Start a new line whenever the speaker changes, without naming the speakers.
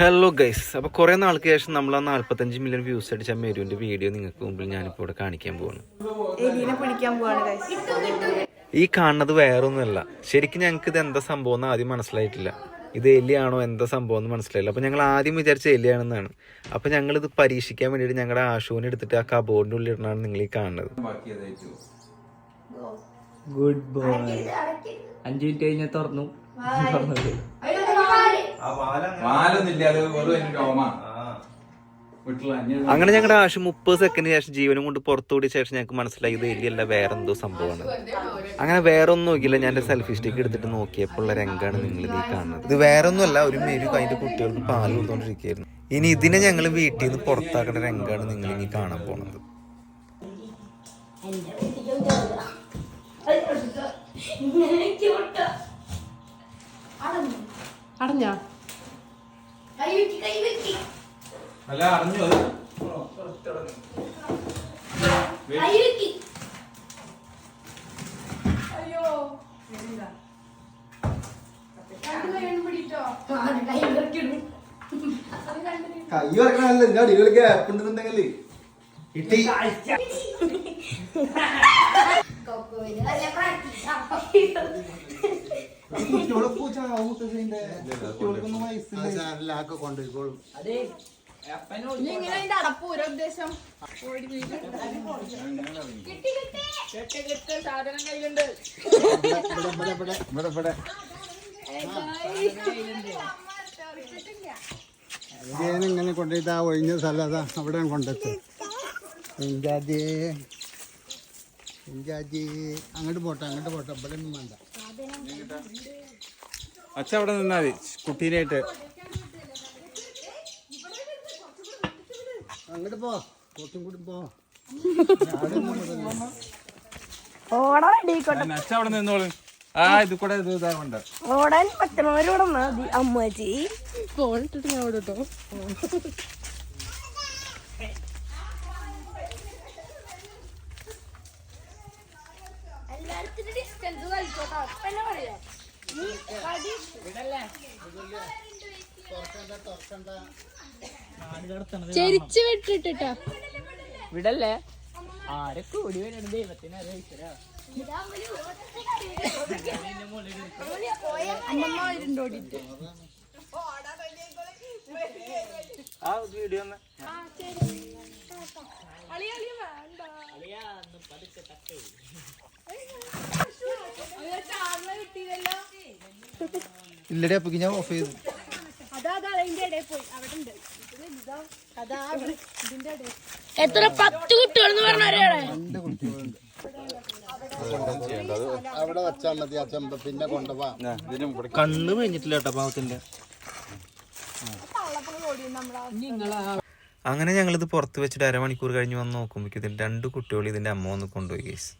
Hello guys അപ്പോൾ കുറേ നാൾക്ക് ശേഷം നമ്മൾ ആ നാല്പത്തഞ്ച് മില്യൺ വ്യൂസ് അടിച്ച മേരുവിന്റെ വീഡിയോ നിങ്ങൾക്ക് മുമ്പിൽ ഞാനിപ്പോൾ ഇവിടെ കാണിക്കാൻ പോവാണ്. ഈ കാണുന്നത് വേറൊന്നുമല്ല. ശരിക്കും ഞങ്ങൾക്ക് ഇത് എന്താ സംഭവം എന്ന് ആദ്യം മനസ്സിലായിട്ടില്ല. ഇത് എലിയാണോ എന്താ സംഭവം എന്ന് മനസ്സിലായില്ല. അപ്പോൾ ഞങ്ങൾ ആദ്യം വിചാരിച്ച എലിയാണെന്നാണ്. അപ്പോൾ ഞങ്ങളിത് പരീക്ഷിക്കാൻ വേണ്ടിയിട്ട് ഞങ്ങളുടെ ആശുവിനെ എടുത്തിട്ട് ആ കബോർഡിന്റെ ഉള്ളിൽ ഇടണാണ് നിങ്ങൾ ഈ കാണുന്നത്.
ഗുഡ് ബോയ് അഞ്ചു മിനിറ്റ് കഴിഞ്ഞാൽ തുറന്നു. തുറന്നത്
അത് വെറും അതിന്റെ
അങ്ങനെ ഞങ്ങളുടെ ആവശ്യം മുപ്പത് സെക്കൻഡിന് ശേഷം ജീവനും കൊണ്ട് പുറത്തുകൂടിയ ശേഷം ഞങ്ങൾക്ക് മനസ്സിലായി ഇത് എലിയല്ല വേറെ എന്തോ സംഭവമാണ്. അങ്ങനെ വേറെ ഒന്നും നോക്കിയില്ല ഞാൻ എന്റെ സെൽഫി സ്റ്റിക്ക് എടുത്തിട്ട് നോക്കിയപ്പോൾ ഉള്ള രംഗമാണ് നിങ്ങൾ ഇത് ഈ കാണുന്നത്. ഇത് വേറെ ഒന്നുമല്ല ഒരു മെരു അതിന്റെ കുട്ടികൾക്ക് പാൽ കൊടുത്തോണ്ടിരിക്കുകയായിരുന്നു ഇനി ഇതിനെ ഞങ്ങൾ വീട്ടിൽ നിന്ന് പുറത്താക്കേണ്ട രംഗമാണ് നിങ്ങൾ ഇനി കാണാൻ പോണത്.
അടഞ്ഞാ?
അല്ല അറിഞ്ഞു അത്?
കൈ വറക്കണല്ല എന്റെ ഉണ്ടെന്നുണ്ടെങ്കിൽ ഇട്ടി കൊണ്ടുപോയിക്കോളും
ഉദ്ദേശം? ഓടി വീട്. കെട്ട് കെട്ട്. സാധനം കയ്യിലുണ്ട്.
ഇങ്ങനെ കൊണ്ടുപോയിട്ട് ആ ഒഴിഞ്ഞ സ്ഥലം അതാ അവിടെ കൊണ്ടെത്തും ഇഞ്ചാതി ഇഞ്ചാതി അങ്ങോട്ട് പോട്ടെ അങ്ങോട്ട് പോട്ടെ. ഇവിടെ ഒന്നും വേണ്ട.
അച്ഛ അവിടെ നിന്നാ മതി കുട്ടീനായിട്ട്.
അങ്ങോട്ട് പോ. കുറച്ചും കൂടി പോ.
ഓടാൻ അടിയിക്കോട്ടെ
അച്ഛ അവിടെ നിന്നോളൂ. ആ ഇത് കൂടെ ഇത് ഇതാവണ്ട.
ഓടാൻ പറ്റണവരോട് മതി അമ്മച്ചി.
ഫോൺ ഇട്ടിട്ട് ഞാൻ അവിടെ
ഡിസ്റ്റൻസ് കളിച്ചോട്ടോ പിന്നെ പറയാ?
ചെരിച്ച് വിട്ടിട്ടാ
വിടല്ലേ? ആരൊക്കെ കൂടി വരണം ദൈവത്തിന് അറിയിച്ചരാ
അമ്മമ്മ
ആ വീഡിയോ
ഇതാ അതാ അവിടെ ഇതിന്റെ ഇടയിൽ എത്ര പത്ത്
രണ്ട് കുട്ടികളുണ്ട്. അവിടെ വെച്ചാൽ മതി ആ ചെമ്പ് പിന്നെ കൊണ്ടുപോവാ
കണ്ണ് കഴിഞ്ഞിട്ടില്ല കേട്ടോ പാവത്തിന്റെ. അങ്ങനെ ഞങ്ങളിത് പുറത്ത് വെച്ചിട്ട് അരമണിക്കൂർ കഴിഞ്ഞ് വന്ന് നോക്കുമ്പോഴേക്കും ഇതിൽ രണ്ട് കുട്ടികൾ ഇതിന്റെ അമ്മ ഒന്ന് കൊണ്ടുപോയി കേസ്